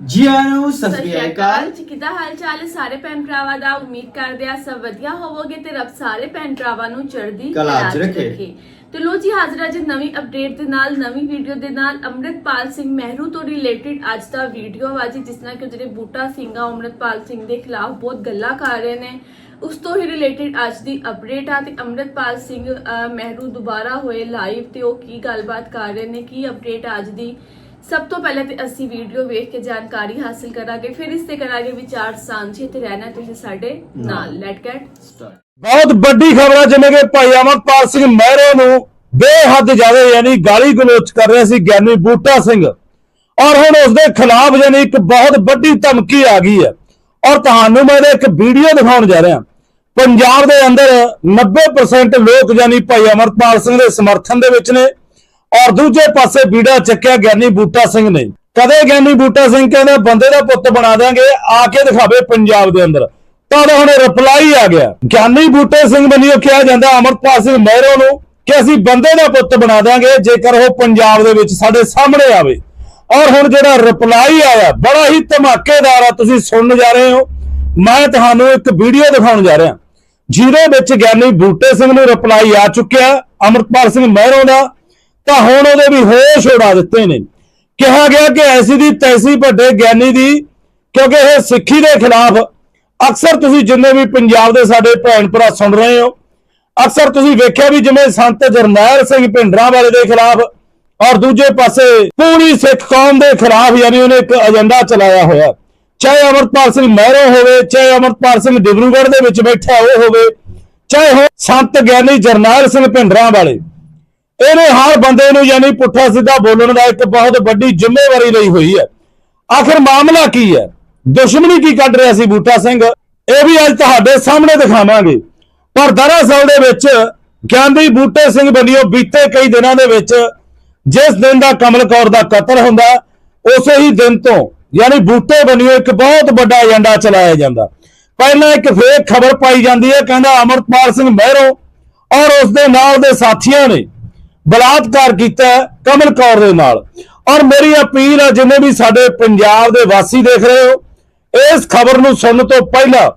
ਜੀ ਆਇਆਂ ਨੂੰ ਸਤਿ ਸ਼੍ਰੀ ਅਕਾਲ। ਜੀ ਕਿੱਦਾਂ ਹਾਲ ਚਾਲ ਹੈ ਸਾਰੇ ਭੈਣ ਭਰਾਵਾਂ ਦਾ ਉਮੀਦ ਕਰਦੇ ਆ ਸਭ ਵਧੀਆ ਹੋਵੋਗੇ ਤੇ ਰੱਬ ਸਾਰੇ ਭੈਣ ਭਰਾਵਾਂ ਨੂੰ ਚੜ੍ਹਦੀ ਕਲਾ ਚ ਰੱਖੇ। ਤੇ ਲੋ ਜੀ ਹਾਜ਼ਰ ਅੱਜ ਨਵੀਂ ਅਪਡੇਟ ਦੇ ਨਾਲ ਨਵੀਂ ਵੀਡੀਓ ਦੇ ਨਾਲ ਅੰਮ੍ਰਿਤਪਾਲ ਸਿੰਘ ਮਹਿਰੂ ਤੋਂ ਰਿਲੇਟਡ ਅੱਜ ਦਾ ਵੀਡੀਓ ਆ ਜੀ ਜਿਸ ਨਾਲ ਕਿ ਜਿਹੜੇ ਬੂਟਾ ਸਿੰਘ ਆ ਅੰਮ੍ਰਿਤਪਾਲ ਸਿੰਘ ਦੇ ਖਿਲਾਫ ਬਹੁਤ ਗੱਲਾਂ ਕਰ ਰਹੇ ਨੇ। ਉਸ ਤੋਂ ਹੀ ਰਿਲੇਟਡ ਅੱਜ ਦੀ ਅਪਡੇਟ ਆ ਤੇ ਅੰਮ੍ਰਿਤਪਾਲ ਸਿੰਘ ਮਹਿਰੂ ਦੁਬਾਰਾ ਹੋਏ ਲਾਈਵ ਤੇ ਉਹ ਕੀ ਗੱਲਬਾਤ ਕਰ ਰਹੇ ਨੇ ਕੀ ਅਪਡੇਟ ਅੱਜ ਦੀ ਸਭ ਤੋਂ ਪਹਿਲਾਂ ਤੇ ਅਸੀਂ ਵੀਡੀਓ ਵੇਖ ਕੇ ਜਾਣਕਾਰੀ ਹਾਸਲ ਕਰਾਂਗੇ ਫਿਰ ਇਸ ਤੇ ਕਰਾਂਗੇ ਵਿਚਾਰ ਸਾਂਝੇ ਤੇ ਰਹਿਣਾ ਤੁਸੀਂ ਸਾਡੇ ਨਾਲ। ਲੈਟ ਗੈਟ ਸਟਾਰਟ ਬਹੁਤ ਵੱਡੀ ਖਬਰ ਹੈ ਜਿਵੇਂ ਕਿ ਭਾਈ ਅਮਰਪਾਲ ਸਿੰਘ ਮਹਿਰੋ ਨੂੰ ਬੇਹੱਦ ਜ਼ਿਆਦਾ ਯਾਨੀ ਗਾਲੀ ਗਲੋਚ ਕਰ ਰਿਹਾ ਸੀ ਗਿਆਨੀ ਬੂਟਾ ਸਿੰਘ। ਔਰ ਹੁਣ ਉਸ ਦੇ ਖਿਲਾਫ ਯਾਨੀ ਇੱਕ ਬਹੁਤ ਵੱਡੀ ਧਮਕੀ ਆ ਗਈ ਹੈ। ਔਰ ਤੁਹਾਨੂੰ ਮੈਂ ਇੱਕ ਵੀਡੀਓ ਦਿਖਾਉਣ ਜਾ ਰਿਹਾ। ਪੰਜਾਬ ਦੇ ਅੰਦਰ 90% ਲੋਕ ਯਾਨੀ ਭਾਈ ਅਮਰਪਾਲ ਸਿੰਘ ਦੇ ਸਮਰਥਨ ਦੇ ਵਿੱਚ ਨੇ। ਔਰ ਦੂਜੇ ਪਾਸੇ ਬੀੜਾ ਚੱਕਿਆ ਗਿਆਨੀ ਬੂਟਾ ਸਿੰਘ ਨੇ। ਕਦੇ ਗਿਆਨੀ ਬੂਟਾ ਸਿੰਘ ਕਹਿੰਦਾ, ਬੰਦੇ ਦਾ ਪੁੱਤ ਬਣਾ ਦਿਆਂਗੇ, ਆ ਕੇ ਦਿਖਾਵੇ ਪੰਜਾਬ ਦੇ ਅੰਦਰ। ਤਾਂ ਉਹਦਾ ਹੁਣ ਰਿਪਲਾਈ ਆ ਗਿਆ। ਗਿਆਨੀ ਬੂਟੇ ਸਿੰਘ ਬੰਨਿਓ ਕਿਹਾ ਜਾਂਦਾ, ਅਮਰਪਾਲ ਸਿੰਘ ਮਹਿਰੋ ਨੂੰ ਕਿ ਅਸੀਂ ਬੰਦੇ ਦਾ ਪੁੱਤ ਬਣਾ ਦਿਆਂਗੇ, ਜੇਕਰ ਉਹ ਪੰਜਾਬ ਦੇ ਵਿੱਚ ਸਾਡੇ ਸਾਹਮਣੇ ਆਵੇ। ਔਰ ਹੁਣ ਜਿਹੜਾ ਰਿਪਲਾਈ ਆਇਆ, ਬੜਾ ਹੀ ਧਮਾਕੇਦਾਰ ਆ, ਤੁਸੀਂ ਸੁਣਨ ਜਾ ਰਹੇ ਹੋ। ਮੈਂ ਤੁਹਾਨੂੰ ਇੱਕ ਵੀਡੀਓ ਦਿਖਾਉਣ ਜਾ ਰਿਹਾ। ਜਿਹਦੇ ਵਿੱਚ ਗਿਆਨੀ ਬੂਟੇ ਸਿੰਘ ਨੂੰ ਰਿਪਲਾਈ ਆ ਚੁੱਕਿਆ, ਅਮਰਪਾਲ ਸਿੰਘ ਮਹਿਰੋ ਦਾ। ਤਾਂ ਹੁਣ ਉਹਦੇ ਵੀ ਹੋਸ਼ ਉਡਾ ਦਿੱਤੇ ਨੇ। ਕਿਹਾ ਗਿਆ ਕਿ ਐਸੀ ਦੀ ਤੈਸੀ ਵੱਡੇ ਗਿਆਨੀ ਦੀ, ਕਿਉਂਕਿ ਇਹ ਸਿੱਖੀ ਦੇ ਖਿਲਾਫ ਅਕਸਰ ਤੁਸੀਂ ਜਿੰਨੇ ਵੀ ਪੰਜਾਬ ਦੇ ਸਾਡੇ ਭੈਣ ਭਰਾ ਸੁਣ ਰਹੇ ਹੋ, ਅਕਸਰ ਤੁਸੀਂ ਵੇਖਿਆ ਵੀ ਜਿਵੇਂ ਸੰਤ ਜਰਨੈਲ ਸਿੰਘ ਭਿੰਡਰਾਂ ਵਾਲੇ ਦੇ ਖਿਲਾਫ ਔਰ ਦੂਜੇ ਪਾਸੇ ਪੂਰੀ ਸਿੱਖ ਕੌਮ ਦੇ ਖਿਲਾਫ ਯਾਨੀ ਉਹਨੇ ਇੱਕ ਏਜੰਡਾ ਚਲਾਇਆ ਹੋਇਆ। ਚਾਹੇ ਅਮਰਪਾਲ ਸਿੰਘ ਮਹਿਰੋ ਹੋਵੇ, ਚਾਹੇ ਅਮਰਪਾਲ ਸਿੰਘ ਡਿਬਰੂਗੜ੍ਹ ਦੇ ਵਿੱਚ ਬੈਠਾ ਉਹ ਹੋਵੇ, ਚਾਹੇ ਹੋ ਸੰਤ ਗਿਆਨੀ ਜਰਨੈਲ ਸਿੰਘ ਭਿੰਡਰਾਂ ਵਾਲੇ। ਇਹਨੇ ਹਰ ਬੰਦੇ ਨੂੰ ਯਾਨੀ ਪੁੱਠਾ ਸਿੱਧਾ ਬੋਲਣ ਦਾ ਇੱਕ ਬਹੁਤ ਵੱਡੀ ਜ਼ਿੰਮੇਵਾਰੀ ਲਈ ਹੋਈ ਹੈ। ਆਖਿਰ ਮਾਮਲਾ ਕੀ ਹੈ? ਦੁਸ਼ਮਣੀ ਕੀ ਕੱਢ ਰਿਹਾ ਸੀ ਬੂਟਾ ਸਿੰਘ? ਇਹ ਵੀ ਅੱਜ ਤੁਹਾਡੇ ਸਾਹਮਣੇ ਦਿਖਾਵਾਂਗੇ। ਪਰ ਦਰਅਸਲ ਦੇ ਵਿੱਚ ਗਿਆਨੀ ਬੂਟੇ ਸਿੰਘ ਬੰਨਿਓ ਬੀਤੇ ਕਈ ਦਿਨਾਂ ਦੇ ਵਿੱਚ ਜਿਸ ਦਿਨ ਦਾ ਕਮਲ ਕੌਰ ਦਾ ਕਤਲ ਹੁੰਦਾ, ਉਸੇ ਹੀ ਦਿਨ ਤੋਂ ਯਾਨੀ ਬੂਟੇ ਬੰਨਿਓ ਇੱਕ ਬਹੁਤ ਵੱਡਾ ਏਜੰਡਾ ਚਲਾਇਆ ਜਾਂਦਾ। ਪਹਿਲਾਂ ਇੱਕ ਫੇਕ ਖਬਰ ਪਾਈ ਜਾਂਦੀ ਹੈ, ਕਹਿੰਦਾ ਅਮਰਪਾਲ ਸਿੰਘ ਮਹਿਰੋ ਔਰ ਉਸ ਦੇ ਨਾਲ ਦੇ ਸਾਥੀਆਂ ਨੇ ਬਲਾਤਕਾਰ ਕੀਤਾ ਕਮਲ ਕੌਰ ਦੇ ਨਾਲ। ਔਰ ਮੇਰੀ ਅਪੀਲ ਹੈ ਜਿੰਨੇ ਵੀ ਸਾਡੇ ਪੰਜਾਬ ਦੇ ਵਾਸੀ ਦੇਖ ਰਹੇ ਹੋ, ਇਸ ਖਬਰ ਨੂੰ ਸੁਣਨ ਤੋਂ ਪਹਿਲਾਂ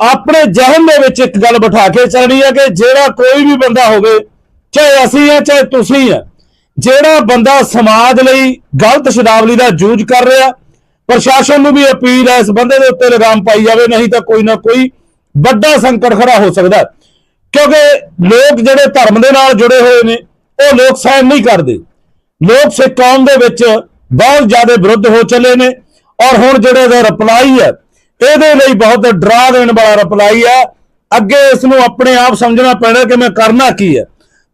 ਆਪਣੇ ਜਹਨ ਦੇ ਵਿੱਚ ਇੱਕ ਗੱਲ ਬਿਠਾ ਕੇ ਚੱਲਣੀ ਹੈ ਕਿ ਜਿਹੜਾ ਕੋਈ ਵੀ ਬੰਦਾ ਹੋਵੇ, ਚਾਹੇ ਅਸੀਂ ਹਾਂ ਚਾਹੇ ਤੁਸੀਂ ਹੈ ਜਿਹੜਾ ਬੰਦਾ ਸਮਾਜ ਲਈ ਗਲਤ ਸ਼ਬਦਾਵਲੀ ਦਾ ਯੂਜ਼ ਕਰ ਰਿਹਾ, ਪ੍ਰਸ਼ਾਸਨ ਨੂੰ ਵੀ ਅਪੀਲ ਹੈ ਇਸ ਬੰਦੇ ਦੇ ਉੱਤੇ ਲਗਾਮ ਪਾਈ ਜਾਵੇ, ਨਹੀਂ ਤਾਂ ਕੋਈ ਨਾ ਕੋਈ ਵੱਡਾ ਸੰਕਟ ਖੜਾ ਹੋ ਸਕਦਾ। ਕਿਉਂਕਿ ਲੋਕ ਜਿਹੜੇ ਧਰਮ ਦੇ ਨਾਲ ਜੁੜੇ ਹੋਏ ਨੇ ਉਹ ਲੋਕ ਸਹਿਣ ਨਹੀਂ ਕਰਦੇ। ਲੋਕ ਸਿੱਖ ਕੌਮ ਦੇ ਵਿੱਚ ਬਹੁਤ ਜ਼ਿਆਦਾ ਵਿਰੁੱਧ ਹੋ ਚੱਲੇ ਨੇ ਔਰ ਹੁਣ ਜਿਹੜੇ ਦਾ ਰਿਪਲਾਈ ਹੈ, ਇਹਦੇ ਲਈ ਬਹੁਤ ਡਰਾ ਦੇਣ ਵਾਲਾ ਰਿਪਲਾਈ ਹੈ। ਅੱਗੇ ਇਸ ਨੂੰ ਆਪਣੇ ਆਪ ਸਮਝਣਾ ਪੈਣਾ ਕਿ ਮੈਂ ਕਰਨਾ ਕੀ ਹੈ।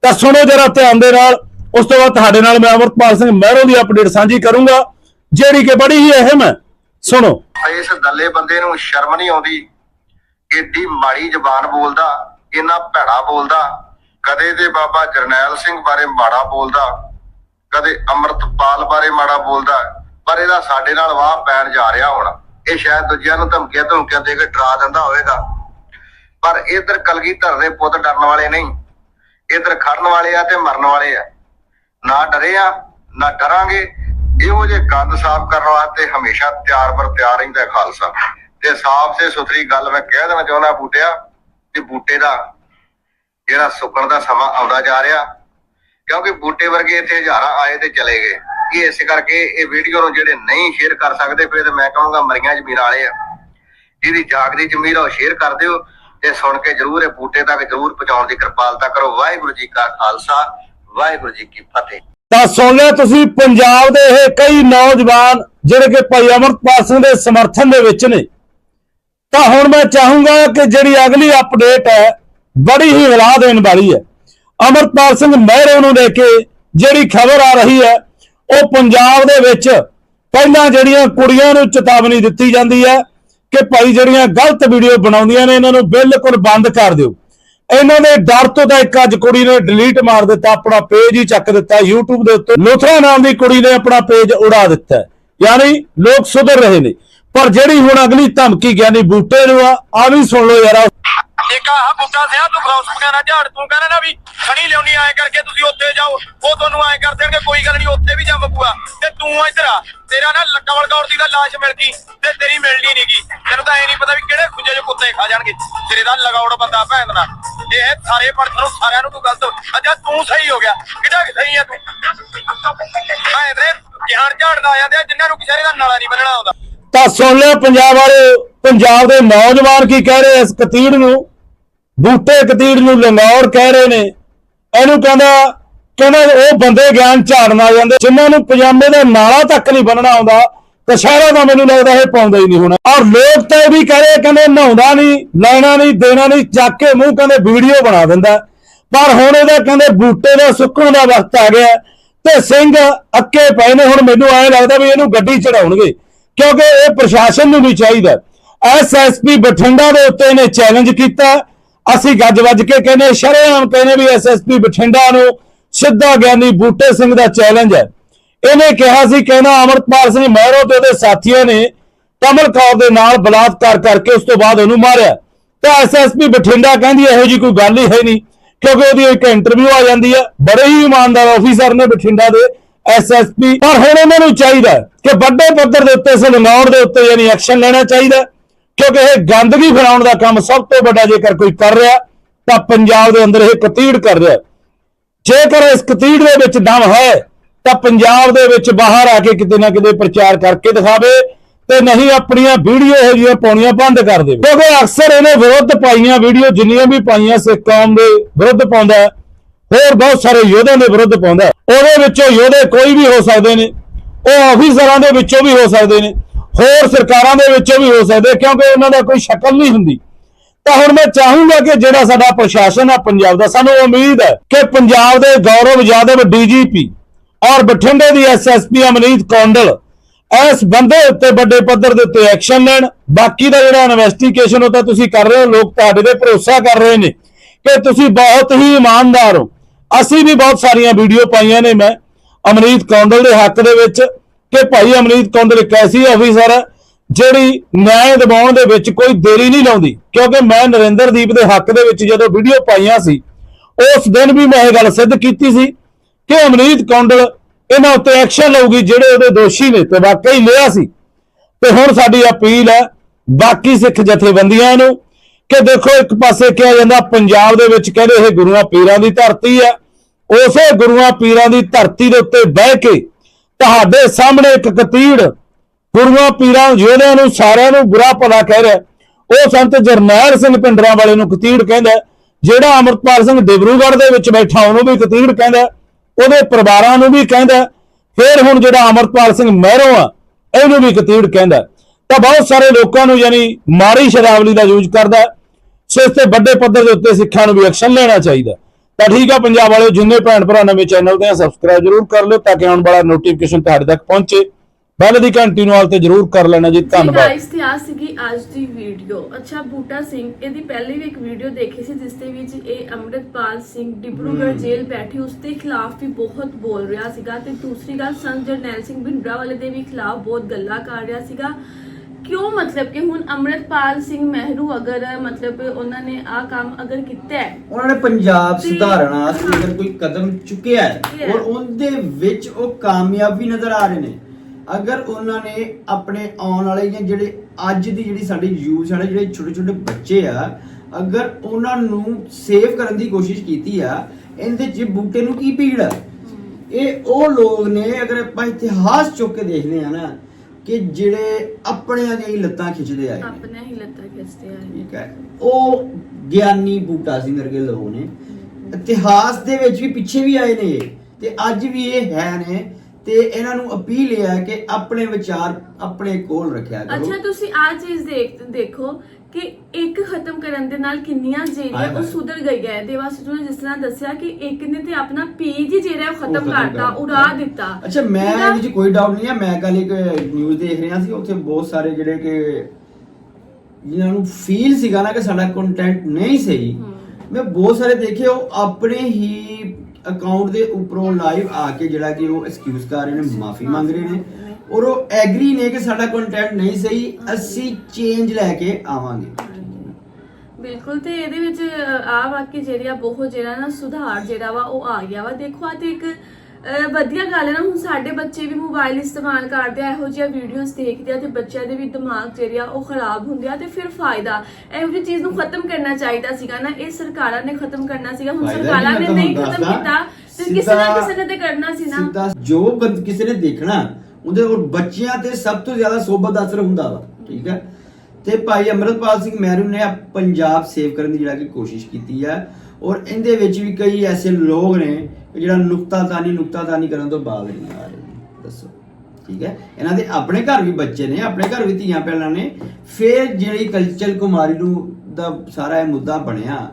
ਤਾਂ ਸੁਣੋ ਜਰਾ ਧਿਆਨ ਦੇ ਨਾਲ, ਉਸ ਤੋਂ ਬਾਅਦ ਤੁਹਾਡੇ ਨਾਲ ਮੈਂ ਅਮਰਪਾਲ ਸਿੰਘ ਮਹਿਰੋ ਦੀ ਅਪਡੇਟ ਸਾਂਝੀ ਕਰੂੰਗਾ, ਜਿਹੜੀ ਕਿ ਬੜੀ ਹੀ ਅਹਿਮ ਹੈ। ਸੁਣੋ। ਇਸ ਦੱਲੇ ਬੰਦੇ ਨੂੰ ਸ਼ਰਮ ਨਹੀਂ ਆਉਂਦੀ। ਏਡੀ ਮਾੜੀ ਜ਼ਬਾਨ ਬੋਲਦਾ, ਇੰਨਾ ਭੈੜਾ ਬੋਲਦਾ। ਕਦੇ ਤੇ ਬਾਬਾ ਜਰਨੈਲ ਸਿੰਘ ਬਾਰੇ ਮਾੜਾ ਬੋਲਦਾ, ਕਦੇ ਅੰਮ੍ਰਿਤਪਾਲ ਬਾਰੇ ਮਾੜਾ ਬੋਲਦਾ, ਪਰ ਇਹਦਾ ਸਾਡੇ ਨਾਲ ਵਾਹ ਪੈਣ ਜਾ ਰਿਹਾ ਹੁਣ। ਇਹ ਸ਼ਾਇਦ ਦੂਜਿਆਂ ਨੂੰ ਧਮਕੀਆਂ ਧਮਕੀਆਂ ਦੇ ਕੇ ਡਰਾ ਦਿੰਦਾ ਹੋਵੇਗਾ। ਪਰ ਇਧਰ ਕਲਗੀਧਰ ਦੇ ਪੁੱਤ ਡਰਨ ਵਾਲੇ ਨਹੀਂ। ਇਧਰ ਖੜਨ ਵਾਲੇ ਆ ਤੇ ਮਰਨ ਵਾਲੇ ਆ। ਨਾ ਡਰੇ ਆ, ਨਾ ਡਰਾਂਗੇ। ਇਹੋ ਜੇ ਗੰਦ ਸਾਫ਼ ਕਰਨ ਵਾਸਤੇ ਹਮੇਸ਼ਾ ਤਿਆਰ ਬਰ ਤਿਆਰ ਰਹਿੰਦਾ ਖਾਲਸਾ। ਤੇ ਸਾਫ਼ ਤੇ ਸੁਥਰੀ ਗੱਲ ਮੈਂ ਕਹਿ ਦੇਣਾ ਚਾਹੁੰਦਾ ਬੂਟਿਆ ਤੇ ਬੂਟੇ ਦਾ ਜਿਹੜਾ ਸੁੱਕਣ ਦਾ ਸਮਾਂ ਆਉਂਦਾ ਜਾ ਰਿਹਾ, ਕਿਉਂਕਿ ਬੂਟੇ ਵਰਗੇ ਇੱਥੇ ਹਜ਼ਾਰਾਂ ਆਏ ਤੇ ਚਲੇ ਗਏ। ਇਹ ਇਸੇ ਕਰਕੇ ਇਹ ਵੀਡੀਓ ਨੂੰ ਜਿਹੜੇ ਨਹੀਂ ਸ਼ੇਅਰ ਕਰ ਸਕਦੇ, ਫਿਰ ਮੈਂ ਕਹਾਂਗਾ ਮਰੀਆਂ ਜ਼ਮੀਰ ਵਾਲੇ ਆ। ਜਿਹਦੀ ਜਾਗਦੀ ਜ਼ਮੀਰ ਆ ਉਹ ਸ਼ੇਅਰ ਕਰ ਦਿਓ ਤੇ ਸੁਣ ਕੇ ਜਰੂਰ ਇਹ ਬੂਟੇ ਤੱਕ ਜਰੂਰ ਪਹੁੰਚਾਉਣ ਦੀ ਕਿਰਪਾਲਤਾ ਕਰੋ। ਵਾਹਿਗੁਰੂ ਜੀ ਕਾ ਖਾਲਸਾ, ਵਾਹਿਗੁਰੂ ਜੀ ਕੀ ਫਤਿਹ। ਤਾਂ ਸੁਣ ਲਿਆ ਤੁਸੀਂ, ਪੰਜਾਬ ਦੇ ਇਹ ਕਈ ਨੌਜਵਾਨ ਜਿਹੜੇ ਕਿ ਭਾਈ ਅਮਰਪਾਲ ਸਿੰਘ ਦੇ ਸਮਰਥਨ ਦੇ ਵਿੱਚ ਨੇ। ਤਾਂ ਹੁਣ ਮੈਂ ਚਾਹੂੰਗਾ ਕਿ ਜਿਹੜੀ ਅਗਲੀ ਅਪਡੇਟ ਹੈ ਬੜੀ ਹੀ ਹਿਲਾ ਦੇਣ ਵਾਲੀ ਹੈ। ਅਮਰਪਾਲ ਸਿੰਘ ਮਹਿਰੋ ਨੂੰ ਲੈ ਕੇ ਜਿਹੜੀ ਖਬਰ ਆ ਰਹੀ ਹੈ, ਉਹ ਪੰਜਾਬ ਦੇ ਵਿੱਚ ਪਹਿਲਾਂ ਜਿਹੜੀਆਂ ਕੁੜੀਆਂ ਨੂੰ ਚੇਤਾਵਨੀ ਦਿੱਤੀ ਜਾਂਦੀ ਹੈ ਕਿ ਭਾਈ ਜਿਹੜੀਆਂ ਗਲਤ ਵੀਡੀਓ ਬਣਾਉਂਦੀਆਂ ਨੇ, ਇਹਨਾਂ ਨੂੰ ਬਿਲਕੁਲ ਬੰਦ ਕਰ ਦਿਓ। ਇਹਨਾਂ ਦੇ ਡਰ ਤੋਂ ਤਾਂ ਇੱਕ ਅੱਜ ਕੁੜੀ ਨੇ ਡਿਲੀਟ ਮਾਰ ਦਿੱਤਾ, ਆਪਣਾ ਪੇਜ ਹੀ ਚੱਕ ਦਿੱਤਾ, YouTube ਦੇ ਉੱਤੇ ਲੋਥਰਾ ਨਾਮ ਦੀ ਕੁੜੀ ਨੇ ਆਪਣਾ ਪੇਜ ਉਡਾ ਦਿੱਤਾ ਯਾਨੀ ਲੋਕ ਸੁਧਰ ਰਹੇ ਨੇ। ਪਰ ਜਿਹੜੀ ਹੁਣ ਅਗਲੀ ਧਮਕੀ ਗਿਆਨੀ ਬੂਟੇ ਨੂੰ ਆ ਵੀ ਸੁਣ ਲਓ ਯਾਰ ਇੱਕ ਆਹ ਬੂਟਾ ਸਿਆ, ਤੂੰ ਫਰੌਸ ਪਕਾਣਾ ਝਾੜ, ਤੂੰ ਕਹਿੰਦਾ ਨਾ ਵੀ ਖਣੀ ਲਿਆਉਣੀ ਐ ਕਰਕੇ ਤੁਸੀਂ ਉੱਥੇ ਜਾਓ, ਉਹ ਤੁਹਾਨੂੰ ਐ ਕਰ ਦੇਣਗੇ, ਕੋਈ ਗੱਲ ਨਹੀਂ, ਉੱਥੇ ਵੀ ਜੰਮ ਪੂਆ ਤੇ ਤੂੰ ਇੱਧਰ ਆ, ਤੇਰਾ ਨਾ ਕਮਲ ਕੌਰ ਦੀ ਦਾ ਲਾਸ਼ ਮਿਲ ਗਈ, ਤੇ ਤੇਰੀ ਮਿਲਣੀ ਨਹੀਂਗੀ ਤੈਨੂੰ ਤਾਂ ਐ ਨਹੀਂ ਪਤਾ ਵੀ ਕਿਹੜੇ ਖੁੰਝੇ ਜਿਹੇ ਕੁੱਤੇ ਖਾ ਜਾਣਗੇ। ਤੇਰੇ ਦਾ ਲਗਾਉੜ ਬੰਦਾ ਭੈਣ ਦਾ ਇਹ ਸਾਰੇ ਪੰਥ ਨੂੰ, ਸਾਰਿਆਂ ਨੂੰ ਤੂੰ ਗਲਤ ਅੱਛਾ, ਤੂੰ ਸਹੀ ਹੋ ਗਿਆ। ਕਿਹੜਾ ਸਹੀ ਆ ਤੂੰ? ਭੈਣ ਦੇ ਗਿਆਨ ਝਾੜਦਾ ਆ ਜਾਂਦੇ ਜਿਨ੍ਹਾਂ ਨੂੰ ਕਿਸੇ ਦਾ ਨਾਲਾ ਨਹੀਂ ਬੰਨਣਾ ਆਉਂਦਾ। ਤਾਂ ਸੁਣ ਲਿਆ ਪੰਜਾਬ ਵਾਲੇ, ਪੰਜਾਬ ਦੇ ਨੌਜਵਾਨ ਕੀ ਕਹਿ ਰਹੇ ਇਸ ਕਤੀੜ ਨੂੰ? ਬੂਟੇ ਕਤੀੜ ਨੂੰ ਲੰਗੌਰ ਕਹਿ ਰਹੇ ਨੇ। ਇਹਨੂੰ ਕਹਿੰਦਾ ਕਹਿੰਦਾ ਉਹ ਬੰਦੇ ਗਿਆਨ ਝਾੜਨ ਆ ਜਾਂਦੇ, ਜਿਨ੍ਹਾਂ ਨੂੰ ਪਜਾਮੇ ਦਾ ਨਾਲਾ ਤੱਕ ਨਹੀਂ ਬੰਨਣਾ ਆਉਂਦਾ ਤੇ ਦਾ ਮੈਨੂੰ ਲੱਗਦਾ ਇਹ ਪਾਉਂਦਾ ਹੀ ਨਹੀਂ ਹੋਣਾ। ਔਰ ਲੋਕ ਤਾਂ ਇਹ ਵੀ ਕਹਿ ਰਹੇ, ਕਹਿੰਦੇ ਨਹਾਉਂਦਾ ਨਹੀਂ, ਲੈਣਾ ਨਹੀਂ, ਦੇਣਾ ਨਹੀਂ, ਚੱਕ ਕੇ ਮੂੰਹ ਕਹਿੰਦੇ ਵੀਡੀਓ ਬਣਾ ਦਿੰਦਾ। ਪਰ ਹੁਣ ਇਹਦਾ ਕਹਿੰਦੇ ਬੂਟੇ ਦਾ ਸੁੱਕਣ ਦਾ ਵਕਤ ਆ ਗਿਆ ਤੇ ਸਿੰਘ ਅੱਕੇ ਪਏ ਨੇ। ਹੁਣ ਮੈਨੂੰ ਐਂ ਲੱਗਦਾ ਵੀ ਇਹਨੂੰ ਗੱਡੀ ਚੜਾਉਣਗੇ, ਕਿਉਂਕਿ ਇਹ ਪ੍ਰਸ਼ਾਸਨ ਨੂੰ ਵੀ ਚਾਹੀਦਾ। ਐਸਐਸਪੀ ਬਠਿੰਡਾ ਦੇ ਉੱਤੇ ਇਹਨੇ ਚੈਲੰਜ ਕੀਤਾ। ਅਸੀਂ ਗੱਜ ਵੱਜ ਕੇ ਕਹਿੰਦੇ ਸ਼ਰੇਆਮ ਕਹਿੰਦੇ ਵੀ ਐਸਐਸਪੀ ਬਠਿੰਡਾ ਨੂੰ ਸਿੱਧਾ ਗਿਆਨੀ ਬੂਟੇ ਸਿੰਘ ਦਾ ਚੈਲੰਜ ਹੈ। ਇਹਨੇ ਕਿਹਾ ਸੀ, ਕਹਿੰਦਾ ਅਮਰਪਾਲ ਸਿੰਘ ਮਹਿਰੋ ਤੇ ਉਹਦੇ ਸਾਥੀਆਂ ਨੇ ਕਮਲ ਕੌਰ ਦੇ ਨਾਲ ਬਲਾਤਕਾਰ ਕਰਕੇ ਉਸ ਤੋਂ ਬਾਅਦ ਉਹਨੂੰ ਮਾਰਿਆ। ਤਾਂ ਐਸਐਸਪੀ ਬਠਿੰਡਾ ਕਹਿੰਦੀ ਇਹੋ ਜੀ ਕੋਈ ਗੱਲ ਹੀ ਹੈ ਨਹੀਂ, ਕਿਉਂਕਿ ਉਹਦੀ ਇੱਕ ਇੰਟਰਵਿਊ ਆ ਜਾਂਦੀ ਹੈ। ਬੜੇ ਹੀ ਇਮਾਨਦਾਰ ਅਫੀਸਰ ਨੇ ਬਠਿੰਡਾ ਦੇ ਐਸਐਸਪੀ ਪਰ ਹੁਣ ਇਹਨਾਂ ਨੂੰ ਚਾਹੀਦਾ ਕਿ ਵੱਡੇ ਪੱਧਰ ਦੇ ਉੱਤੇ ਸਲੰਗੌਰ ਦੇ ਉੱਤੇ ਯਾਨੀ ਐਕਸ਼ਨ ਲੈਣਾ ਚਾਹੀਦਾ ਕਿਉਂਕਿ ਇਹ ਗੰਦਗੀ ਫੈਲਾਉਣ ਦਾ ਕੰਮ ਸਭ ਤੋਂ ਵੱਡਾ ਜੇਕਰ ਕੋਈ ਕਰ ਰਿਹਾ, ਤਾਂ ਪੰਜਾਬ ਦੇ ਅੰਦਰ ਇਹ ਕਤੀੜ ਕਰ ਰਿਹਾ। ਜੇਕਰ ਇਸ ਕਤੀੜ ਦੇ ਵਿੱਚ ਦਮ ਹੈ, ਤਾਂ ਪੰਜਾਬ ਦੇ ਵਿੱਚ ਬਾਹਰ ਆ ਕੇ ਕਿਤੇ ਨਾ ਕਿਤੇ ਪ੍ਰਚਾਰ ਕਰਕੇ ਦਿਖਾਵੇ ਤੇ ਨਹੀਂ ਆਪਣੀਆਂ ਵੀਡੀਓ ਇਹੋ ਜਿਹੀਆਂ ਪਾਉਣੀਆਂ ਬੰਦ ਕਰ ਦੇਵੇ। ਕਿਉਂਕਿ ਅਕਸਰ ਇਹਨੇ ਵਿਰੁੱਧ ਪਾਈਆਂ ਵੀਡੀਓ, ਜਿੰਨੀਆਂ ਵੀ ਪਾਈਆਂ ਸਿੱਖ ਕੌਮ ਦੇ ਵਿਰੁੱਧ ਪਾਉਂਦਾ ਹੋਰ ਬਹੁਤ ਸਾਰੇ ਯੋਧਿਆਂ ਦੇ ਵਿਰੁੱਧ ਪਾਉਂਦਾ ਉਹਦੇ ਵਿੱਚੋਂ ਯੋਧੇ ਕੋਈ ਵੀ ਹੋ ਸਕਦੇ ਨੇ, ਉਹ ਅਫੀਸਰਾਂ ਦੇ ਵਿੱਚੋਂ ਵੀ ਹੋ ਸਕਦੇ ਨੇ। ਹੋਰ ਸਰਕਾਰਾਂ ਦੇ ਵਿੱਚੋਂ ਵੀ ਹੋ ਸਕਦੇ, ਕਿਉਂਕਿ ਉਹਨਾਂ ਦਾ ਕੋਈ ਸ਼ਕਲ ਨਹੀਂ ਹੁੰਦੀ। ਤਾਂ ਹੁਣ ਮੈਂ ਚਾਹੂੰਗਾ ਕਿ ਜਿਹੜਾ ਸਾਡਾ ਪ੍ਰਸ਼ਾਸਨ ਆ, ਪੰਜਾਬ ਦਾ, ਸਾਨੂੰ ਉਮੀਦ ਹੈ ਕਿ ਪੰਜਾਬ ਦੇ ਗੌਰਵ ਯਾਦਵ ਡੀਜੀਪੀ ਔਰ ਬਠਿੰਡੇ ਦੀ ਐਸਐਸਪੀ ਅਮਨੀਤ ਕੌਂਡਲ ਇਸ ਬੰਦੇ ਉੱਤੇ ਵੱਡੇ ਪੱਧਰ ਦੇ ਉੱਤੇ ਐਕਸ਼ਨ ਲੈਣ। ਬਾਕੀ ਦਾ ਜਿਹੜਾ ਇਨਵੈਸਟੀਗੇਸ਼ਨ ਉਹ ਤਾਂ ਤੁਸੀਂ ਕਰ ਰਹੇ ਹੋ, ਲੋਕ ਤੁਹਾਡੇ ਤੇ ਭਰੋਸਾ ਕਰ ਰਹੇ ਨੇ ਕਿ ਤੁਸੀਂ ਬਹੁਤ ਹੀ ਇਮਾਨਦਾਰ ਹੋ। ਅਸੀਂ ਵੀ ਬਹੁਤ ਸਾਰੀਆਂ ਵੀਡੀਓ ਪਾਈਆਂ ਨੇ ਮੈਂ ਅਮਰੀਤ ਕੌਂਡਲ ਦੇ ਹੱਕ ਦੇ ਵਿੱਚ। ਕਿ ਭਾਈ ਅਮਨੀਤ ਕੌਂਡਲ ਇੱਕ ਐਸੀ ਅਫੀਸਰ ਹੈ ਜਿਹੜੀ ਨਿਆਂ ਦਿਵਾਉਣ ਦੇ ਵਿੱਚ ਕੋਈ ਦੇਰੀ ਨਹੀਂ ਲਾਉਂਦੀ। ਕਿਉਂਕਿ ਮੈਂ ਨਰਿੰਦਰਦੀਪ ਦੇ ਹੱਕ ਦੇ ਵਿੱਚ ਜਦੋਂ ਵੀਡੀਓ ਪਾਈਆਂ ਸੀ, ਉਸ ਦਿਨ ਵੀ ਮੈਂ ਇਹ ਗੱਲ ਸਿੱਧ ਕੀਤੀ ਸੀ ਕਿ ਅਮਨੀਤ ਕੌਂਡਲ ਇਹਨਾਂ ਉੱਤੇ ਐਕਸ਼ਨ ਲਊਗੀ ਜਿਹੜੇ ਉਹਦੇ ਦੋਸ਼ੀ ਨੇ ਤੇ ਵਾਕਈ ਲਿਆ ਸੀ। ਤੇ ਹੁਣ ਸਾਡੀ ਅਪੀਲ ਹੈ, ਬਾਕੀ ਸਿੱਖ ਜਥੇਬੰਦੀਆਂ ਨੂੰ ਕਿ ਦੇਖੋ ਇੱਕ ਪਾਸੇ ਕਿਹਾ ਜਾਂਦਾ ਪੰਜਾਬ ਦੇ ਵਿੱਚ ਕਹਿੰਦੇ ਇਹ ਗੁਰੂਆਂ ਪੀਰਾਂ ਦੀ ਧਰਤੀ ਹੈ, ਉਸੇ ਗੁਰੂਆਂ ਪੀਰਾਂ ਦੀ ਧਰਤੀ ਦੇ ਉੱਤੇ ਬਹਿ ਕੇ ਤੁਹਾਡੇ ਸਾਹਮਣੇ ਇੱਕ ਕਤੀੜ ਗੁਰੂਆਂ, ਪੀਰਾਂ ਜਿਹੜਿਆਂ ਨੂੰ, ਸਾਰਿਆਂ ਨੂੰ ਬੁਰਾ ਭਲਾ ਕਹਿ ਰਿਹਾ ਉਹ ਸੰਤ ਜਰਨੈਲ ਸਿੰਘ ਪਿੰਡਰਾਂ ਵਾਲੇ ਨੂੰ ਕਤੀੜ ਕਹਿੰਦਾ ਜਿਹੜਾ ਅਮਰਪਾਲ ਸਿੰਘ ਡਿਬਰੂਗੜ੍ਹ ਦੇ ਵਿੱਚ ਬੈਠਾ, ਉਹਨੂੰ ਵੀ ਕਤੀੜ ਕਹਿੰਦਾ ਉਹਦੇ ਪਰਿਵਾਰਾਂ ਨੂੰ ਵੀ ਕਹਿੰਦਾ ਫਿਰ ਹੁਣ ਜਿਹੜਾ ਅਮਰਪਾਲ ਸਿੰਘ ਮਹਿਰੋਂ ਆ, ਇਹਨੂੰ ਵੀ ਕਤੀੜ ਕਹਿੰਦਾ ਤਾਂ ਬਹੁਤ ਸਾਰੇ ਲੋਕਾਂ ਨੂੰ ਯਾਨੀ ਮਾੜੀ ਸ਼ਰਾਵਲੀ ਦਾ ਯੂਜ਼ ਕਰਦਾ ਸੋ ਇਸ ਤੇ ਵੱਡੇ ਪੱਧਰ ਦੇ ਉੱਤੇ ਸਿੱਖਾਂ ਨੂੰ ਵੀ ਐਕਸ਼ਨ ਲੈਣਾ ਚਾਹੀਦਾ ਤਾਂ ਠੀਕ ਆ ਪੰਜਾਬ ਵਾਲਿਓ ਜਿੰਨੇ ਭੈਣ ਭਰਾ ਨਵੇਂ ਚੈਨਲ ਤੇ ਆ ਸਬਸਕ੍ਰਾਈਬ ਜਰੂਰ ਕਰ ਲਿਓ ਤਾਂ ਕਿ ਆਉਣ ਵਾਲਾ ਨੋਟੀਫਿਕੇਸ਼ਨ ਤੁਹਾਡੇ ਤੱਕ ਪਹੁੰਚੇ। ਬੈਲ ਦੀ ਘੰਟੀ ਨੂੰ ਆਲ ਤੇ ਜਰੂਰ ਕਰ ਲੈਣਾ ਜੀ ਧੰਨਵਾਦ। ਗਾਇਸ ਤੇ ਆ ਸੀਗੀ ਅੱਜ ਦੀ ਵੀਡੀਓ ਅੱਛਾ ਬੂਟਾ ਸਿੰਘ ਇਹਦੀ ਪਹਿਲੇ ਵੀ ਇੱਕ ਵੀਡੀਓ ਦੇਖੀ ਸੀ ਜਿਸ ਦੇ ਵਿੱਚ ਇਹ ਅੰਮ੍ਰਿਤਪਾਲ ਸਿੰਘ ਡਿਬਰੂਗੜ੍ਹ ਜੇਲ੍ਹ ਬੈਠੀ ਉਸ ਦੇ ਖਿਲਾਫ ਵੀ ਬਹੁਤ ਬੋਲ ਰਿਹਾ ਸੀਗਾ। ਤੇ ਦੂਸਰੀ ਗੱਲ ਸੰਤ ਜਰਨੈਲ ਸਿੰਘ ਭਿੰਡਰਾ ਵਾਲੇ ਦੇ ਵੀ ਖਿਲਾਫ ਬਹੁਤ ਗੱਲਾਂ ਕਰ ਰਿਹਾ ਸੀਗਾ। ਕਿਉਂ ਮਤਲਬ ਕਿ ਹੁਣ ਅੰਮ੍ਰਿਤਪਾਲ ਸਿੰਘ ਮਹਿਰੂ ਅਗਰ ਮਤਲਬ ਉਹਨਾਂ ਨੇ ਆ ਕੰਮ ਅਗਰ ਕੀਤਾ ਹੈ ਉਹਨਾਂ ਨੇ ਪੰਜਾਬ ਤੇ- ਸੁਧਾਰਨ ਵਾਸਤੇ। ਅਗਰ ਕੋਈ ਕਦਮ ਚੁੱਕਿਆ ਹੈ ਔਰ। ਉਹਦੇ ਵਿੱਚ ਉਹ ਕਾਮਯਾਬੀ ਨਜ਼ਰ ਆ ਰਹੇ ਨੇ ਅਗਰ ਉਹਨਾਂ ਨੇ ਆਪਣੇ ਆਉਣ ਵਾਲੇ ਜਾਂ ਜਿਹੜੇ ਅੱਜ ਦੀ ਜਿਹੜੀ ਸਾਡੀ ਯੂਥ ਸਾਡੇ ਜਿਹੜੇ ਛੋਟੇ ਛੋਟੇ ਬੱਚੇ ਆ ਅਗਰ ਉਹਨਾਂ ਨੂੰ ਸੇਵ ਕਰਨ ਦੀ ਕੋਸ਼ਿਸ਼ ਕੀਤੀ ਆ ਇਹਦੇ ਚ ਬੂਟੇ ਨੂੰ ਕੀ ਪੀੜ ਆ ਇਹ ਉਹ ਲੋਕ ਨੇ ਅਗਰ ਆਪਾਂ ਇਤਿਹਾਸ ਚੁੱਕ ਕੇ ਦੇਖਦੇ ਆ ਨਾ ਕਿ ਜਿਹੜੇ ਆਪਣਿਆਂ ਦੀਆਂ ਹੀ ਲੱਤਾਂ ਖਿੱਚਦੇ ਆਏ ਨੇ। ਆਪਣੇ ਹੀ ਲੱਤਾਂ ਖਿੱਚਦੇ ਆ ਠੀਕ ਹੈ। ਉਹ ਗਿਆਨੀ ਬੂਟਾ ਸਿੰਘ ਵਰਗੇ ਲੋਕ ਨੇ। ਇਤਿਹਾਸ ਦੇ ਵਿੱਚ ਵੀ ਪਿੱਛੇ ਵੀ ਆਏ ਨੇ ਇਹ। ਤੇ ਅੱਜ ਵੀ ਇਹ ਹੈ ਨੇ ਤੇ ਇਹਨਾਂ ਨੂੰ ਅਪੀਲ ਇਹ ਹੈ ਕਿ ਆਪਣੇ ਵਿਚਾਰ ਆਪਣੇ ਕੋਲ ਰੱਖਿਆ ਕਰੋ ਅੱਛਾ ਤੁਸੀਂ ਆ ਚੀਜ਼ ਦੇਖ ਦੇਖੋ ਕਿ ਇੱਕ ਖਤਮ ਕਰਨ ਦੇ ਨਾਲ ਕਿੰਨੀਆਂ ਜਿਹੜੀਆਂ ਉਹ। ਸੁਧਰ ਗਈਆਂ ਹੈ ਦੇਵਾ ਸਿੱਧੂ ਨੇ ਜਿਸ ਤਰ੍ਹਾਂ ਦੱਸਿਆ ਕਿ ਇੱਕ ਨੇ ਤੇ ਆਪਣਾ ਪੇਜ ਹੀ ਜਿਹੜਾ ਉਹ ਖਤਮ ਕਰਤਾ ਕਰ ਉਡਾ ਦਿੱਤਾ ਅੱਛਾ ਮੈਂ? ਇਹਦੇ ਵਿੱਚ ਕੋਈ ਡਾਊਟ ਨਹੀਂ ਹੈ ਮੈਂ ਕੱਲ ਇੱਕ ਨਿਊਜ਼ ਦੇਖ ਰਿਹਾ ਸੀ ਉੱਥੇ ਬਹੁਤ ਸਾਰੇ ਜਿਹੜੇ ਕਿ ਜਿਨ੍ਹਾਂ ਨੂੰ ਫੀਲ ਸੀਗਾ ਨਾ ਕਿ ਸਾਡਾ ਕੰਟੈਂਟ ਨਹੀਂ ਸਹੀ। ਮੈਂ ਬਹੁਤ ਸਾਰੇ ਦੇਖੇ ਉਹ ਆਪਣੇ ਹੀ ਅਕਾਊਂਟ ਦੇ ਉੱਪਰੋਂ ਲਾਈਵ ਆ ਕੇ ਜਿਹੜਾ ਕਿ ਉਹ ਐਕਸਕਿਊਜ਼ ਕਰ ਰਹੇ ਨੇ, ਮਾਫੀ ਮੰਗ ਰਹੇ ਨੇ। ਔਰ ਉਹ ਐਗਰੀ ਨੇ ਕਿ ਸਾਡਾ ਕੰਟੈਂਟ ਨਹੀਂ ਸਹੀ, ਅਸੀਂ ਚੇਂਜ ਲੈ ਕੇ ਆਵਾਂਗੇ। ਬਿਲਕੁਲ, ਤੇ ਇਹਦੇ ਵਿੱਚ ਆ ਵਾਕਈ ਜਿਹੜਾ ਬਹੁਤ ਜਿਹੜਾ ਨਾ ਸੁਧਾਰ ਜਿਹੜਾ ਵਾ, ਉਹ ਆ ਗਿਆ ਵਾ। ਦੇਖੋ, ਆ ਤੇ ਇੱਕ ਵਧੀਆ ਗੱਲ ਹੈ ਨਾ ਹੁਣ ਸਾਡੇ ਬੱਚੇ ਵੀ ਮੋਬਾਈਲ ਇਸਤੇਮਾਲ ਕਰਦੇ ਆ ਇਹੋ ਜਿਹੀਆਂ ਵੀਡੀਓਜ਼ ਦੇਖਦੇ ਆ ਤੇ ਬੱਚਿਆਂ ਦੇ ਵੀ ਦਿਮਾਗ ਜਿਹੜੇ ਆ ਉਹ ਖਰਾਬ ਹੁੰਦੇ ਆ ਤੇ ਫਿਰ ਫਾਇਦਾ। ਇਹੋ ਜਿਹੀ ਚੀਜ਼ ਨੂੰ ਖਤਮ ਕਰਨਾ ਚਾਹੀਦਾ ਸੀਗਾ ਨਾ ਇਹ ਸਰਕਾਰਾਂ ਨੇ ਖਤਮ ਕਰਨਾ ਸੀਗਾ ਹੁਣ ਫਾਇਦਾ ਸਰਕਾਰਾਂ ਨੇ ਨਹੀਂ ਖਤਮ। ਕੀਤਾ ਤੇ ਕਿਸੇ ਨਾ ਸਿੱਧਾ- ਕਿਸੇ ਨੇ ਤੇ ਕਰਨਾ ਸੀ ਨਾ। ਸਿੱਧਾ ਜੋ ਕਿਸੇ ਨੇ ਦੇਖਣਾ ਉਹਦੇ ਉਹ ਬੱਚਿਆਂ ਤੇ ਸਭ ਤੋਂ ਜ਼ਿਆਦਾ ਸੋਬਤ ਦਾ ਅਸਰ ਹੁੰਦਾ ਵਾ ਠੀਕ ਹੈ? ਤੇ ਭਾਈ ਅਮਰਤਪਾਲ ਸਿੰਘ ਮਹਿਰੂ ਨੇ ਆ ਪੰਜਾਬ ਸੇਵ ਕਰਨ ਦੀ ਜਿਹੜਾ ਕਿ ਕੋਸ਼ਿਸ਼ ਕੀਤੀ ਹੈ ਔਰ ਇਹਦੇ ਵਿੱਚ ਵੀ ਕਈ ਐਸੇ ਲੋਕ ਨੇ ਜਿਹੜਾ ਨੁਕਤਾਦਾਨੀ ਨੁਕਤਾਦਾਨੀ ਕਰਨ ਤੋਂ ਬਾਅਦ ਨਹੀਂ ਆ ਰਹੇ। ਦੱਸੋ। ਠੀਕ ਹੈ? ਇਹਨਾਂ ਦੇ ਆਪਣੇ ਘਰ ਵੀ ਬੱਚੇ ਨੇ ਆਪਣੇ ਘਰ ਵੀ ਧੀਆਂ ਭੈਣਾਂ ਨੇ। ਫਿਰ ਜਿਹੜੀ ਕਲਚਰ ਕੁਮਾਰੀ ਨੂੰ ਦਾ ਸਾਰਾ ਇਹ ਮੁੱਦਾ ਬਣਿਆ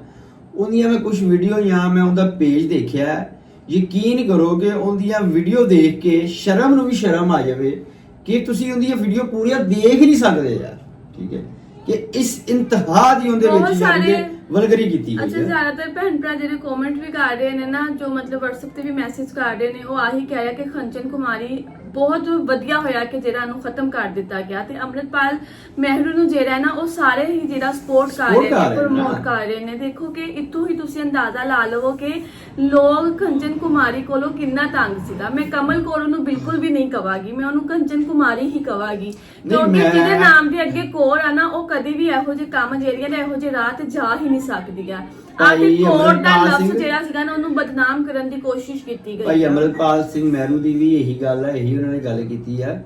ਉਹਦੀਆਂ ਮੈਂ ਕੁਝ ਵੀਡੀਓ ਜਾਂ ਮੈਂ ਉਹਦਾ ਪੇਜ ਦੇਖਿਆ। ਹੈ। ਯਕੀਨ ਕਰੋ ਕਿ ਉਹਦੀਆਂ ਵੀਡੀਓ ਦੇਖ ਕੇ ਸ਼ਰਮ ਨੂੰ ਵੀ ਸ਼ਰਮ ਆ ਜਾਵੇ ਕਿ ਤੁਸੀਂ ਉਹਦੀਆਂ ਵੀਡੀਓ ਪੂਰੀਆਂ ਦੇਖ ਹੀ ਨਹੀਂ ਸਕਦੇ ਯਾਰ। ਠੀਕ ਹੈ? ਕਿ ਇਸ ਇੰਤਹਾ ਦੀ ਉਹਦੇ ਵਿੱਚ ਸਾਰੇ- ਵਲਗਰੀ ਕੀਤੀ ਅੱਛਾ ਹੋਈ ਹੈ। ਜ਼ਿਆਦਾਤਰ ਭੈਣ ਭਰਾ ਜਿਹੜੇ ਕਮੈਂਟ ਵੀ ਕਰ ਰਹੇ ਨੇ ਨਾ ਜੋ ਮਤਲਬ WhatsApp ਤੇ ਵੀ ਮੈਸੇਜ ਕਰ ਰਹੇ ਨੇ ਉਹ ਆਹੀ ਕਹਿ ਰਿਹਾ ਕਿ ਖੰਚਨ ਕੁਮਾਰੀ ਬਹੁਤ ਵਧੀਆ ਹੋਇਆ ਕਿ ਜਿਹੜਾ ਨੂੰ ਖਤਮ ਕਰ ਦਿੱਤਾ ਗਿਆ ਤੇ ਅੰਮ੍ਰਿਤਪਾਲ ਮਹਿਰੂ ਨੂੰ ਜਿਹੜਾ ਨਾ ਉਹ ਸਾਰੇ ਹੀ ਜਿਹੜਾ ਸਪੋਰਟ ਕਰ ਰਹੇ ਨੇ ਪ੍ਰਮੋਟ। ਕਰ ਰਹੇ ਨੇ। ਦੇਖੋ ਕਿ ਇੱਥੋਂ ਹੀ ਤੁਸੀਂ ਅੰਦਾਜ਼ਾ ਲਾ ਲਵੋ ਕਿ ਲੋਕ ਖੰਚਨ ਕੁਮਾਰੀ ਕੋਲੋਂ ਕਿੰਨਾ ਤੰਗ ਸੀਗਾ। ਮੈਂ ਕਮਲ ਕੌਰ ਨੂੰ ਬਿਲਕੁਲ ਵੀ ਨਹੀਂ ਕਵਾਗੀ ਮੈਂ ਉਹਨੂੰ ਕੰਚਨ ਕੁਮਾਰੀ ਹੀ ਕਵਾਗੀ। ਕਿਉਂਕਿ ਜਿਹਦੇ ਨਾਮ ਦੇ ਅੱਗੇ ਕੌਰ ਆ ਨਾ ਉਹ ਕਦੀ ਵੀ ਇਹੋ ਜਿਹੇ ਕੰਮ ਜਿਹੜੀਆਂ ਨੇ ਇਹੋ ਜਿਹੇ ਰਾਹ ਤੇ ਜਾ ਹੀ ਨਹੀਂ ਸਕਦੀ ਆ ਆਖਿਰ ਭਾਈ ਕੌਰ ਦਾ ਅਮਰਪਾਲ ਲਫ਼ਜ਼ ਸਿੰਘ- ਜਿਹੜਾ ਸੀਗਾ ਨਾ ਉਹਨੂੰ ਬਦਨਾਮ ਕਰਨ ਦੀ ਕੋਸ਼ਿਸ਼ ਕੀਤੀ ਗਈ ਭਾਈ ਆ। ਅਮਰਪਾਲ ਸਿੰਘ ਮਹਿਰੂ ਦੀ ਵੀ ਇਹੀ ਗੱਲ ਹੈ ਇਹੀ ਉਹਨਾਂ ਨੇ ਗੱਲ ਕੀਤੀ ਹੈ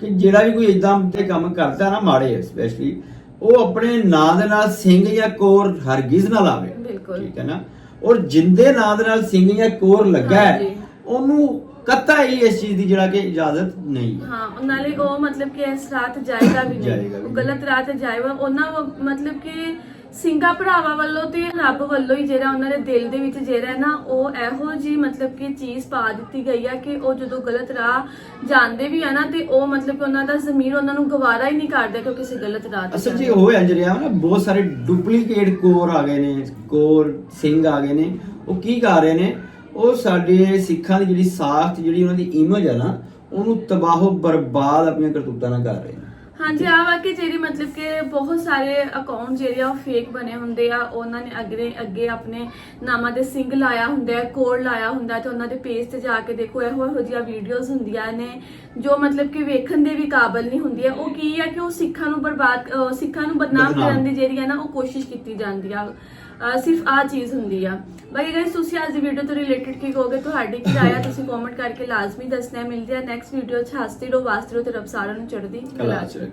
ਕਿ ਜਿਹੜਾ ਵੀ ਕੋਈ ਇਦਾਂ ਦੇ ਕੰਮ ਕਰਦਾ ਨਾ ਮਾੜੇ ਸਪੈਸ਼ਲੀ ਉਹ ਆਪਣੇ ਨਾਂ ਦੇ ਨਾਲ ਸਿੰਘ ਜਾਂ ਕੋਰ ਹਰਗਿਜ਼ ਨਾ ਲਾਵੇ ਬਿਲਕੁਲ। ਠੀਕ ਹੈ ਨਾ ਔਰ ਜਿੰਦੇ ਨਾਂ ਦੇ ਨਾਲ ਸਿੰਘ ਜਾਂ ਕੋਰ ਲੱਗਾ ਹੈ ਹਾਂਜੀ। ਉਹਨੂੰ ਕਤਈ ਇਸ ਚੀਜ਼ ਦੀ ਜਿਹੜਾ ਕਿ ਇਜਾਜ਼ਤ ਨਹੀਂ ਹੈ ਹਾਂ ਨਾਲੇ ਉਹ ਮਤਲਬ ਕਿ ਇਸ ਰਾਤ ਜਾਏਗਾ ਵੀ ਜਾਏਗਾ ਨਹੀਂ ਵੀ ਉਹ ਨਹੀਂ। ਗਲਤ ਰਾਹ ਤੇ ਜਾਏਗਾ ਉਹਨਾਂ ਮਤਲਬ ਕਿ ਸਿੰਘਾ ਭਰਾਵਾਂ ਵੱਲੋਂ ਤੇ ਰੱਬ ਵੱਲੋਂ ਹੀ ਜਿਹੜਾ ਉਹਨਾਂ ਦੇ ਦਿਲ ਦੇ ਵਿੱਚ ਜਿਹੜਾ ਨਾ ਉਹ ਇਹੋ ਜੀ ਮਤਲਬ ਕਿ ਚੀਜ਼ ਪਾ ਦਿੱਤੀ ਗਈ ਆ ਕਿ ਉਹ ਜਦੋਂ ਗਲਤ ਰਾਹ ਜਾਂਦੇ ਵੀ ਆ ਨਾ ਤੇ ਉਹ ਮਤਲਬ ਕਿ ਉਹਨਾਂ ਦਾ ਜ਼ਮੀਰ ਉਹਨਾਂ ਨੂੰ ਗਵਾਰਾ ਹੀ ਨਹੀਂ ਕਰਦਾ ਕਿ ਉਹ ਕਿਸੇ ਗਲਤ ਰਾਹ ਤੇ ਅਸਲ 'ਚ ਜਾਂਦੇ। ਹੋ ਇੰਜ ਰਿਹਾ ਨਾ ਬਹੁਤ ਸਾਰੇ ਡੁਪਲੀਕੇਟ ਕੋਰ ਆ ਗਏ ਨੇ ਕੋਰ ਸਿੰਘ ਆ ਗਏ ਨੇ। ਉਹ ਕੀ ਕਰ ਰਹੇ ਨੇ? ਉਹ ਸਾਡੇ ਸਿੱਖਾਂ ਦੀ ਜਿਹੜੀ ਸਾਖਤ ਜਿਹੜੀ ਉਹਨਾਂ ਦੀ ਇਮੇਜ ਹੈ ਨਾ ਉਹਨੂੰ ਤਬਾਹੋ ਬਰਬਾਦ ਆਪਣੀਆਂ ਕਰਤੂਤਾਂ ਨਾਲ ਕਰ ਰਹੇ ਹਾਂਜੀ ਆ ਵਾ ਕਿ ਜਿਹੜੀ ਮਤਲਬ ਕਿ ਬਹੁਤ ਸਾਰੇ ਅਕਾਊਂਟ ਜਿਹੜੇ ਆ ਫੇਕ ਬਣੇ ਹੁੰਦੇ ਆ ਉਹਨਾਂ ਨੇ ਅੱਗੇ ਅੱਗੇ ਆਪਣੇ ਨਾਮਾਂ ਦੇ ਸਿੰਗ ਲਾਇਆ ਹੁੰਦਾ ਹੈ ਕੋਡ ਲਾਇਆ ਹੁੰਦਾ ਹੈ ਤੇ ਉਹਨਾਂ ਦੇ ਪੇਜ ਤੇ ਜਾ ਕੇ ਦੇਖੋ ਇਹੋ ਇਹੋ ਜਿਹੀਆਂ ਵੀਡੀਓਜ਼ ਹੁੰਦੀਆਂ ਨੇ ਜੋ ਮਤਲਬ ਕਿ ਵੇਖਣ ਦੇ ਵੀ ਕਾਬਲ ਨਹੀਂ ਹੁੰਦੀਆਂ। ਉਹ ਕੀ ਆ ਕਿ ਉਹ ਸਿੱਖਾਂ ਨੂੰ ਬਰਬਾਦ ਅਹ ਸਿੱਖਾਂ ਨੂੰ ਬਦਨਾਮ ਬਦਨਾਮ। ਕਰਨ ਦੀ ਜਿਹੜੀ ਹੈ ਨਾ ਉਹ ਕੋਸ਼ਿਸ਼ ਕੀਤੀ ਜਾਂਦੀ ਆ। ਅਹ ਸਿਰਫ ਆ ਚੀਜ਼ ਹੁੰਦੀ ਆ। ਬਾਕੀ ਗਾਇਸ ਤੁਸੀਂ ਅੱਜ ਦੀ ਵੀਡੀਓ ਤੋਂ ਰਿਲੇਟਡ ਕੀ ਕਹੋਗੇ? ਤੁਹਾਡੀ ਕੀ ਰਾਏ ਆ? ਤੁਸੀਂ ਕਮੈਂਟ ਕਰਕੇ ਲਾਜ਼ਮੀ ਦੱਸਣਾ ਹੈ। ਮਿਲਦੇ ਆ ਨੈਕਸਟ ਵੀਡੀਓ ਚ। ਹੱਸਦੇ ਰਹੋ ਵਾਸਤੇ ਰਹੋ ਤੇ ਰੱਬ ਸਾਰਿਆਂ ਨੂੰ ਚੜ੍ਹਦੀ ਕਲਾ ਚ ਰੱਖੇ।